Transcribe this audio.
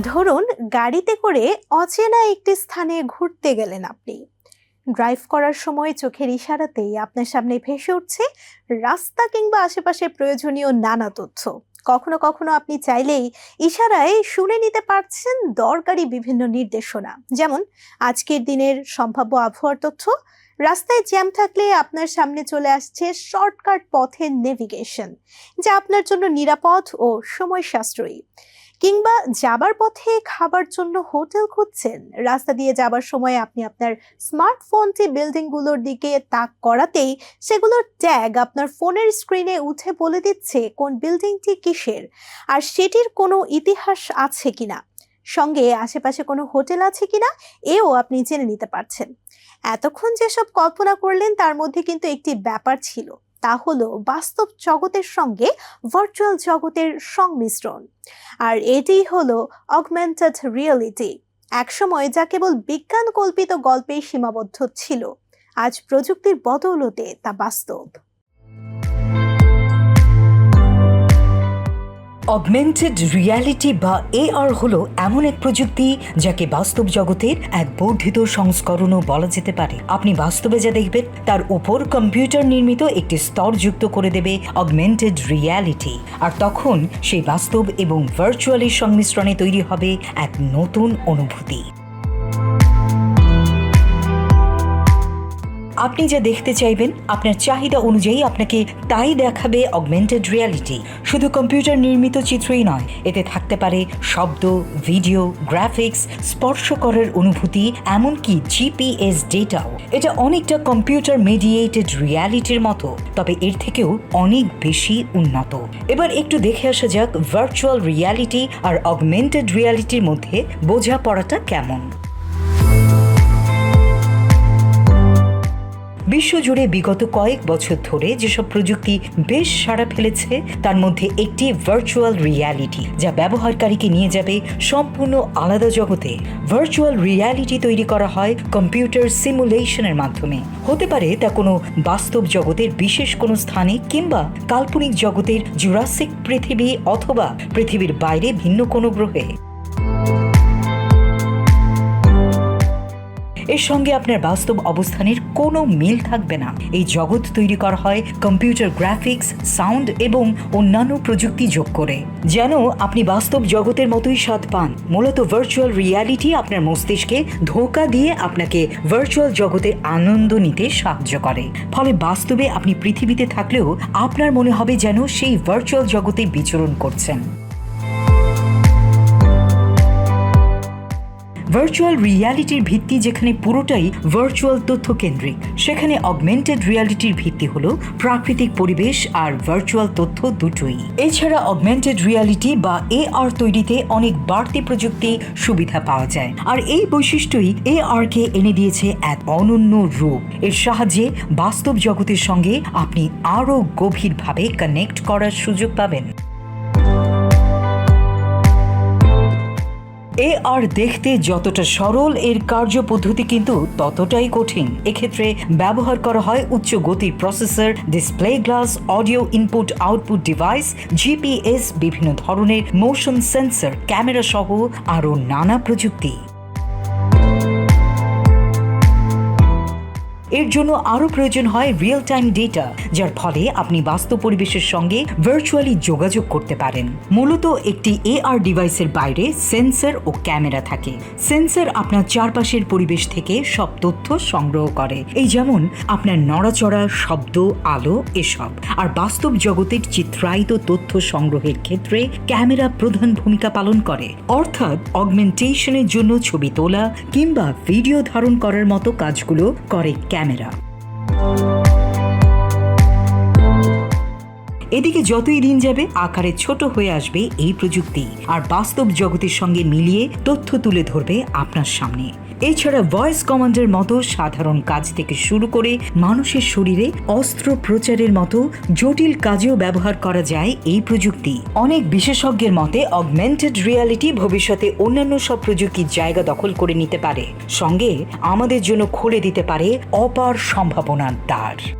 ধরুন, গাড়িতে করে অচেনা একটি স্থানে ঘুরতে গেলেন আপনি। ড্রাইভ করার সময় চোখের ইশারাতেই আপনার সামনে ভেসে উঠছে রাস্তা কিংবা আশেপাশে প্রয়োজনীয় নানা তথ্য। কখনো কখনো আপনি চাইলেই ইশারায় শুনে নিতে পারছেন দরকারি বিভিন্ন নির্দেশনা। যেমন, আজকের দিনের সম্ভাব্য আবহাওয়ার তথ্য, রাস্তায় জ্যাম থাকলে আপনার সামনে চলে আসছে শর্টকাট পথের নেভিগেশন যা আপনার জন্য নিরাপদ ও সময় সাশ্রয়ী কিংবা যাবার পথে খাবার জন্য হোটেল খুঁজছেন? রাস্তা দিয়ে যাবার সময় আপনি আপনার স্মার্টফোনটি বিল্ডিংগুলোর দিকে তাক করাতেই সেগুলোর ট্যাগ আপনার ফোনের স্ক্রিনে উঠে বলে দিচ্ছে কোন বিল্ডিংটি কিসের? আর সেটির কোনো ইতিহাস আছে কিনা? সঙ্গে আশেপাশে কোনো হোটেল আছে কিনা? এও আপনি জেনে নিতে পারছেন। এতক্ষণ যেসব কল্পনা করলেন তার মধ্যে কিন্তু একটি ব্যাপার ছিল। তা হলো বাস্তব জগতের সঙ্গে ভার্চুয়াল জগতের সংমিশ্রণ। আর এটি হলো অগমেন্টেড রিয়েলিটি একসময় যা কেবল বিজ্ঞান কল্পিত গল্পে সীমাবদ্ধ ছিল। আজ প্রযুক্তির বদৌলতে তা বাস্তব। অগমেন্টেড রিয়ালিটি বা এআর হল এমন এক প্রযুক্তি যাকে বাস্তব জগতের এক বর্ধিত সংস্করণও বলা যেতে পারে। আপনি বাস্তবে যা দেখবেন, তার উপর কম্পিউটার নির্মিত একটি স্তর যুক্ত করে দেবে অগমেন্টেড রিয়ালিটি আর তখন সেই বাস্তব এবং ভার্চুয়ালের সংমিশ্রণে তৈরি হবে এক নতুন অনুভূতি। আপনি যা দেখতে চাইবেন, আপনার চাহিদা অনুযায়ী আপনাকে তাই দেখাবে অগমেন্টেড রিয়ালিটি শুধু কম্পিউটার নির্মিত চিত্রই নয়, এতে থাকতে পারে শব্দ ভিডিও গ্রাফিক্স স্পর্শ করার অনুভূতি, এমনকি জিপিএস ডেটাও এটা অনেকটা কম্পিউটার মেডিয়েটেড রিয়ালিটির মতো, তবে এর থেকেও অনেক বেশি উন্নত। এবার একটু দেখে আসা যাক ভার্চুয়াল রিয়ালিটি আর অগমেন্টেড রিয়ালিটির মধ্যে বোঝাপড়াটা কেমন। বিশ্বজুড়ে বিগত কয়েক বছর ধরে যেসব প্রযুক্তি বেশ সাড়া ফেলেছে, তার মধ্যে একটি ভার্চুয়াল রিয়ালিটি যা ব্যবহারকারীকে নিয়ে যাবে সম্পূর্ণ আলাদা জগতে। ভার্চুয়াল রিয়ালিটি তৈরি করা হয় কম্পিউটার সিমুলেশনের মাধ্যমে। হতে পারে তা কোনো বাস্তব জগতের বিশেষ কোনো স্থানে কিংবা কাল্পনিক জগতের জুরাসিক পৃথিবী অথবা পৃথিবীর বাইরে ভিন্ন কোনো গ্রহে। এর সঙ্গে আপনার বাস্তব অবস্থানের কোনো মিল থাকবে না। এই জগৎ তৈরি করা হয় কম্পিউটার গ্রাফিক্স, সাউন্ড এবং অন্যান্য প্রযুক্তি যোগ করে। যেন আপনি বাস্তব জগতের মতোই স্বাদ পান। মূলত ভার্চুয়াল রিয়ালিটি আপনার মস্তিষ্কে ধোকা দিয়ে আপনাকে ভার্চুয়াল জগতের আনন্দ নিতে সাহায্য করে। ফলে বাস্তবে আপনি পৃথিবীতে থাকলেও আপনার মনে হবে যেন সেই ভার্চুয়াল জগতে বিচরণ করছেন। ভার্চুয়াল রিয়ালিটির ভিত্তি যেখানে পুরোটাই ভার্চুয়াল তথ্য কেন্দ্রিক সেখানে অগমেন্টেড রিয়ালিটির ভিত্তি হল প্রাকৃতিক পরিবেশ আর ভার্চুয়াল তথ্য দুটোই। এছাড়া অগমেন্টেড রিয়ালিটি বা এ আর তৈরিতে অনেক বাড়তি প্রযুক্তি সুবিধা পাওয়া যায়। আর এই বৈশিষ্ট্যই এ আর কে এনে দিয়েছে এক অনন্য রূপ। এর সাহায্যে বাস্তব জগতের সঙ্গে আপনি আরও গভীরভাবে কানেক্ট করার সুযোগ পাবেন। এ আর দেখতে যতটা সরল, এর কার্যপদ্ধতি কিন্তু ততটাই কঠিন। এক্ষেত্রে ব্যবহার করা হয় উচ্চ গতির processor display glass audio input output device GPS বিভিন্ন ধরনের মোশন সেন্সর ক্যামেরা সহ আরও নানা প্রযুক্তি। এর জন্য আরও প্রয়োজন হয় রিয়েল টাইম ডেটা যার ফলে আপনি বাস্তব পরিবেশের সঙ্গে ভার্চুয়ালি যোগাযোগ করতে পারেন। মূলত একটি এআর ডিভাইসের বাইরে সেন্সর ও ক্যামেরা থাকে। সেন্সর আপনার চারপাশের পরিবেশ থেকে সব তথ্য সংগ্রহ করে। এই যেমন আপনার নড়াচড়া, শব্দ, আলো, এসব। আর বাস্তব জগতের চিত্রায়িত তথ্য সংগ্রহের ক্ষেত্রে ক্যামেরা প্রধান ভূমিকা পালন করে। অর্থাৎ অগমেন্টেশনের জন্য ছবি তোলা কিংবা ভিডিও ধারণ করার মতো কাজগুলো করে ক্যামেরা। It up. এদিকে যতই দিন যাবে, আকারে ছোট হয়ে আসবে এই প্রযুক্তি। আর বাস্তব জগতের সঙ্গে মিলিয়ে তথ্য তুলে ধরবে আপনার সামনে। এছাড়া ভয়েস কমান্ডের মতো সাধারণ কাজ থেকে শুরু করে মানুষের শরীরে অস্ত্র প্রচারের মতো জটিল কাজেও ব্যবহার করা যায় এই প্রযুক্তি। অনেক বিশেষজ্ঞের মতে অগমেন্টেড রিয়ালিটি ভবিষ্যতে অন্যান্য সব প্রযুক্তির জায়গা দখল করে নিতে পারে। সঙ্গে আমাদের জন্য খুলে দিতে পারে অপার সম্ভাবনার দ্বার।